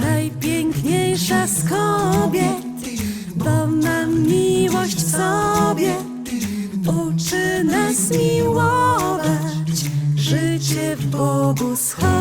Najpiękniejsza z kobiet, bo ma miłość w sobie. Uczy nas miłować, życie w Bogu schować.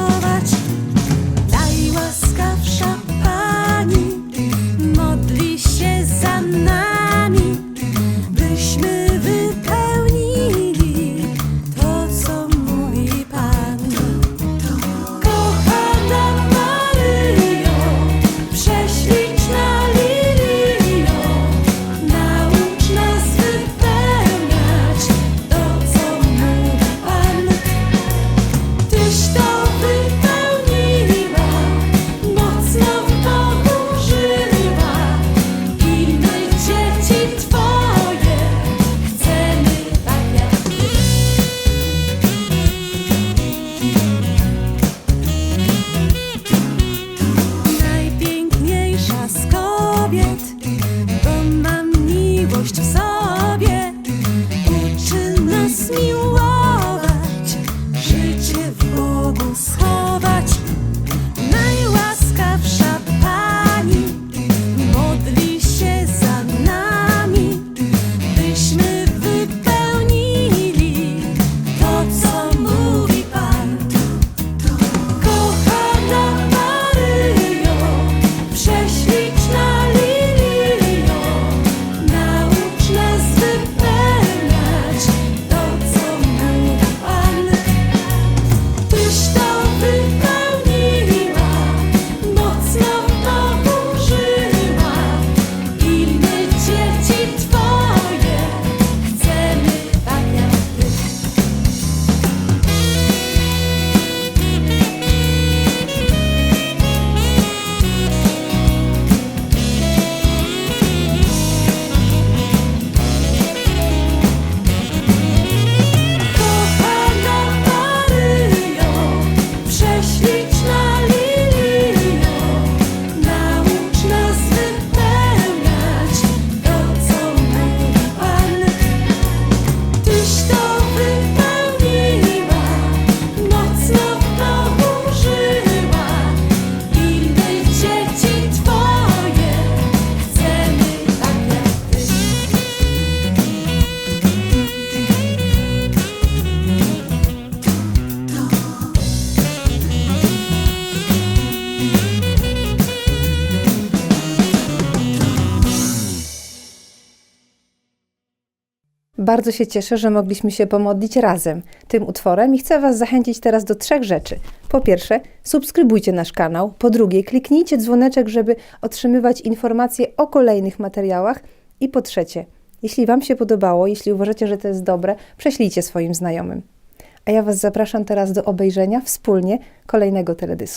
Bardzo się cieszę, że mogliśmy się pomodlić razem tym utworem i chcę Was zachęcić teraz do trzech rzeczy. Po pierwsze, subskrybujcie nasz kanał. Po drugie, kliknijcie dzwoneczek, żeby otrzymywać informacje o kolejnych materiałach. I po trzecie, jeśli Wam się podobało, jeśli uważacie, że to jest dobre, prześlijcie swoim znajomym. A ja Was zapraszam teraz do obejrzenia wspólnie kolejnego teledysku.